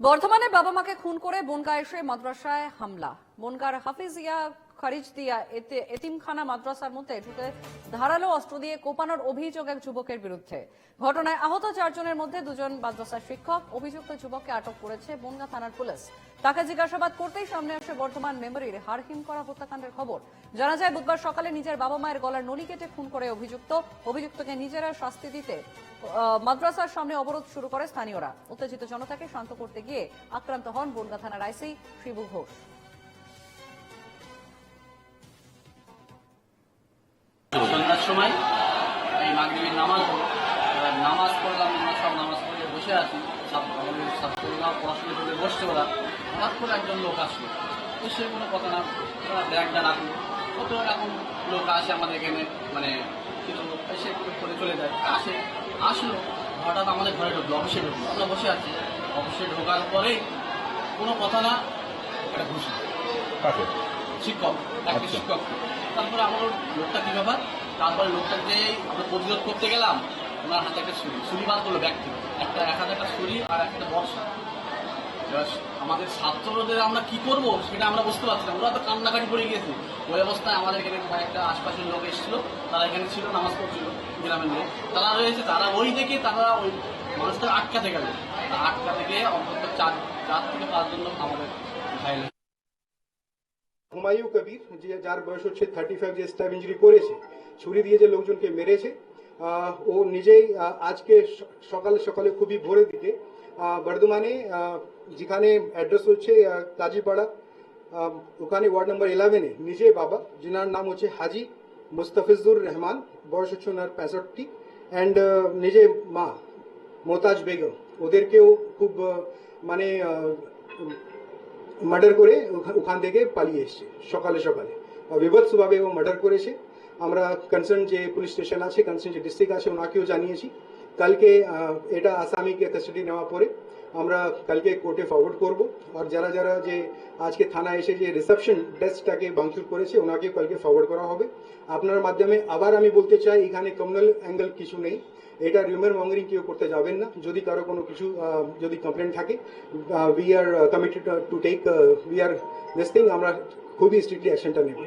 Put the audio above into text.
বর্ধমানে বাবা মাকে খুন করে বনগা এসে মাদ্রাসায় হামলা। বনগার হাফিজিয়া খারিজদিয়া এতে এতিমখানা মাদ্রাসার মধ্যে ঢুকে ধারালো অস্ত্র দিয়ে কোপানোর অভিযোগ এক যুবকের বিরুদ্ধে। ঘটনায় আহত চারজনের মধ্যে দুজন মাদ্রাসার শিক্ষক, অভিযুক্ত যুবককে আটক করেছে বনগা থানার পুলিশ। তাকে জিজ্ঞাসাবাদ করতেই সামনে আসে বর্তমান মেমোরির হারহিম করা হত্যাকাণ্ডের খবর। জানা যায়, বুধবার সকালে নিজের বাবা মায়ের গলার নলি কেটে খুন করে অভিযুক্ত। অভিযুক্তকে নিজেরা শাস্তি দিতে মাদ্রাসার সামনে অবরোধ শুরু করে স্থানীয়রা। উত্তেজিত জনতাকে শান্ত করতে গিয়ে আক্রান্ত হন বনগা থানার আইসি শিবু ঘোষ। সময় এই মাগরিবের নামাজ এবার নামাজ পড়লাম আমরা সব নামাজ পড়ে বসে আছি। সব আমাদের ছাত্ররা পড়াশোনা করে বসছে ওরা। হঠাৎ করে একজন লোক আসলো। তো সে কোনো কথা না ওরা ব্যাগটা রাখল। কত এখন লোক আসে আমাদের এখানে মানে কিছু লোক। এসে করে চলে যায়। আসে আসলো। হঠাৎ আমাদের ঘরে ঢুকলো অফিসে ঢুকলো। আমরা বসে আছি। অফিসে ঢোকার পরে কোনো কথা না একটা ঘুষি শিক্ষক একটা আচ্ছা। শিক্ষক। তারপরে আমার লোকটা কি ব্যাপার? তারপরে লোকটাকে আমরা প্রতিরোধ করতে গেলাম, ওনার হাতে একটা ছুরি। ছুরি বার করল থেকে। একটা এক একটা ছুরি আর একটা বর্ষা আমাদের ছাত্রদের আমরা কি করব সেটা আমরা বুঝতে পারছি না। ওরা তো কান্নাকাটি পড়ে গিয়েছে। ওই অবস্থায় আমাদের এখানে কয়েকটা আশপাশের লোক এসেছিল। তারা এখানে ছিল, নামাজ পড়ছিল গ্রামের লোক। তারা রয়েছে, তারা ওই দেখে তারা ওই মানুষটা আটকাতে গেল। আটকাতে গিয়ে অন্তত চার চার থেকে পাঁচজন লোক আমাদের ঘায়ল হুমায়ু কবির, যে যার বয়স হচ্ছে থার্টি ফাইভ যে স্ট্যাব ইঞ্জুরি করেছে ছুরি দিয়ে যে লোকজনকে মেরেছে। ও নিজেই আজকে সকালে সকালে খুবই ভোরের দিকে বর্ধমানে যেখানে অ্যাড্রেস হচ্ছে কাজীপাড়া ওখানে ওয়ার্ড নাম্বার ইলেভেনে নিজে বাবা, যিনার নাম হচ্ছে হাজি মুস্তাফিজুর রহমান, বয়স হচ্ছে ওনার পঁয়ষট্টি অ্যান্ড নিজে মা, মোতাজ বেগম। ওদেরকেও খুব মানে মার্ডার করে ওখা- ওখান থেকে পালিয়ে এসছে, সকালে সকালে। বিভৎসভাবে ও মার্ডার করেছে। আমরা কনসার্ন যে পুলিশ স্টেশন আছে কনসার্ন যে ডিস্ট্রিক্ট আছে, ওনাকেও জানিয়েছি। কালকে এটা আসামিকে কাস্টাডি নেওয়া পরে আমরা কালকে কোর্টে ফরওয়ার্ড করব। আর যারা যারা যে আজকে থানা এসে যে রিসেপশন ডেস্কটাকে ভাঙচুর করেছে ওনাকে কালকে ফরওয়ার্ড করা হবে। আপনার মাধ্যমে আবার আমি বলতে চাই, এখানে কমিউনাল অ্যাঙ্গেল কিছু নেই। এটা রিউমার মঙ্গরিং কেউ করতে যাবেন না। যদি কারও কোনো কিছু যদি কমপ্লেন থাকে we are committed to take we are this thing আমরা খুবই স্ট্রিক্টলি অ্যাকশনটা নেব।